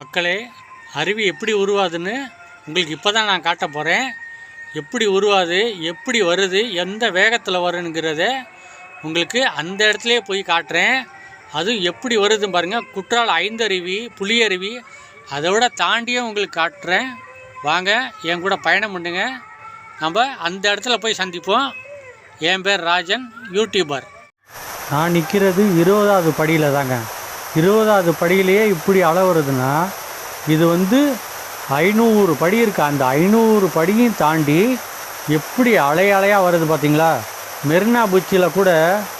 மக்களே அருவி எப்படி உருவாதுன்னு உங்களுக்கு இப்போ தான் நான் காட்ட போகிறேன் எப்படி உருவாது எப்படி வருது எந்த வேகத்தில் வருங்கிறத உங்களுக்கு அந்த இடத்துலையே போய் காட்டுறேன். அதுவும் எப்படி வருதுன்னு பாருங்கள் குற்றால ஐந்தருவி புளியருவி அதை விட தாண்டியும் உங்களுக்கு காட்டுறேன். வாங்க என் கூட பயணம் பண்ணுங்க. நம்ம அந்த இடத்துல போய் சந்திப்போம். என் பேர் ராஜன் யூடியூபர் நான் நிற்கிறது இருபதாவது படியில் தாங்க. இருபதாவது படியிலேயே இப்படி அலை வருதுன்னா இது வந்து ஐநூறு படி இருக்கு. அந்த ஐநூறு படியும் தாண்டி எப்படி அலை அலையாக வருது பார்த்தீங்களா மெரினா பீச்சில் கூட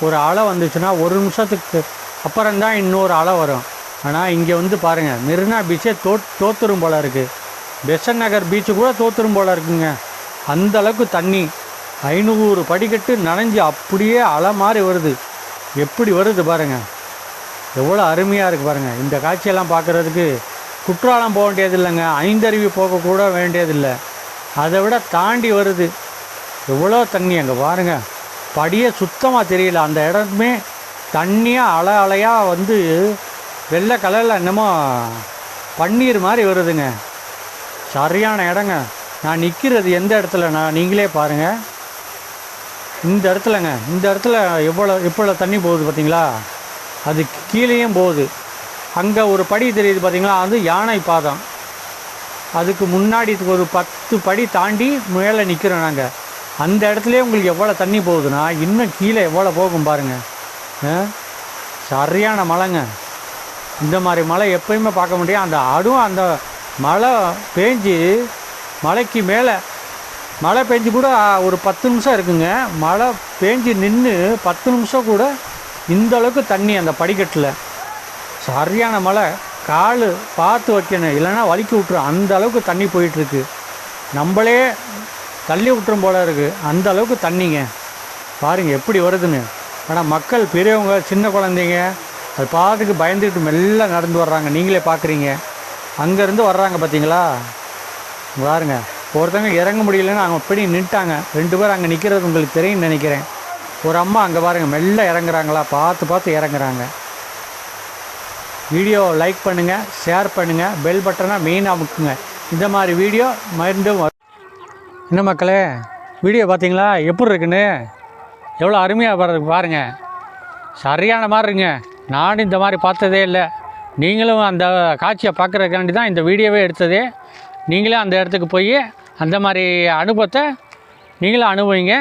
ஒரு அலை வந்துச்சுன்னா ஒரு நிமிஷத்துக்கு அப்புறம்தான் இன்னொரு அலை வரும். ஆனால் இங்கே வந்து பாருங்கள் மெரினா பீச்சே தோ தோத்துரும் போல இருக்குது பெசன் நகர் பீச்சு கூட தோத்துரும் போல இருக்குங்க. அந்த அளவுக்கு தண்ணி. ஐநூறு படிக்கட்டு நனைஞ்சு அப்படியே அலை மாதிரி வருது. எப்படி வருது பாருங்கள் எவ்வளோ அருமையாக இருக்குது பாருங்கள் இந்த காட்சியெல்லாம் பார்க்குறதுக்கு குற்றாலம் போக வேண்டியது இல்லைங்க ஐந்தருவி போகக்கூட வேண்டியதில்லை. அதை விட தாண்டி வருது. எவ்வளோ தண்ணி அங்கே பாருங்கள் படியே சுத்தமாக தெரியல. அந்த இடமே தண்ணியாக அலை அலையாக வந்து வெள்ளை கலரில் என்னமோ பன்னீர் மாதிரி வருதுங்க. சரியான இடங்க. நான் நிற்கிறது எந்த இடத்துல? நான் நீங்களே பாருங்கள் இந்த இடத்துலங்க. இந்த இடத்துல எவ்வளோ எவ்வளோ தண்ணி போகுது பார்த்தீங்களா? அது கீழேயும் போகுது. அங்கே ஒரு படி தெரியுது பார்த்தீங்களா அது யானை பாதம். அதுக்கு முன்னாடி ஒரு பத்து படி தாண்டி மேலே நிற்கிறோம் நாங்கள் அந்த இடத்துலயே உங்களுக்கு எவ்வளோ தண்ணி போகுதுன்னா இன்னும் கீழே எவ்வளோ போகும் பாருங்கள் சரியான மழைங்க. இந்த மாதிரி மழை எப்பயுமே பார்க்க முடியும். அந்த அதுவும் அந்த மழை பேஞ்சு மலைக்கு மேலே மழை பெஞ்சு கூட ஒரு பத்து நிமிஷம் இருக்குங்க. மழை பேஞ்சு நின்று பத்து நிமிஷம் கூட இந்த அளவுக்கு தண்ணி அந்த படிக்கட்டில். சரியான மழை கால் பார்த்து வைக்கணும். இல்லைன்னா வலிக்கி விட்டுரும். அந்த அளவுக்கு தண்ணி போயிட்டுருக்கு. நம்மளே தள்ளி விட்டுரும் போல இருக்குது அந்த அளவுக்கு தண்ணிங்க. பாருங்கள் எப்படி வருதுன்னு. ஆனால் மக்கள் பெரியவங்க சின்ன குழந்தைங்க அது பார்த்துக்கு பயந்துக்கிட்டு மெல்ல நடந்து வர்றாங்க. நீங்களே பார்க்குறீங்க அங்கேருந்து வர்றாங்க பார்த்தீங்களா பாருங்க ஒருத்தவங்க இறங்க முடியலன்னு அவங்க அப்படி நின்ட்டாங்க ரெண்டு பேர் அங்கே நிற்கிறது உங்களுக்கு தெரியும்னு நினைக்கிறேன். ஒரு அம்மா அங்கே பாருங்கள் மெல்ல இறங்குறாங்களா பார்த்து பார்த்து இறங்குறாங்க. வீடியோ லைக் பண்ணுங்கள் ஷேர் பண்ணுங்கள் பெல் பட்டனை மெயினாக அமுக்குங்க இந்த மாதிரி வீடியோ மீண்டும் வரும். என்ன மக்களே வீடியோ பார்த்தீங்களா? எப்படி இருக்குன்னு? எவ்வளோ அருமையாக வர்றது பாருங்கள் சரியான மாதிரி இருங்க நானும் இந்த மாதிரி பார்த்ததே இல்லை. நீங்களும் அந்த காட்சியை பார்க்குறதுக்காண்டி தான் இந்த வீடியோவே எடுத்ததே. நீங்களே அந்த இடத்துக்கு போய் அந்த மாதிரி அனுபவத்தை நீங்களும் அனுபவிங்க.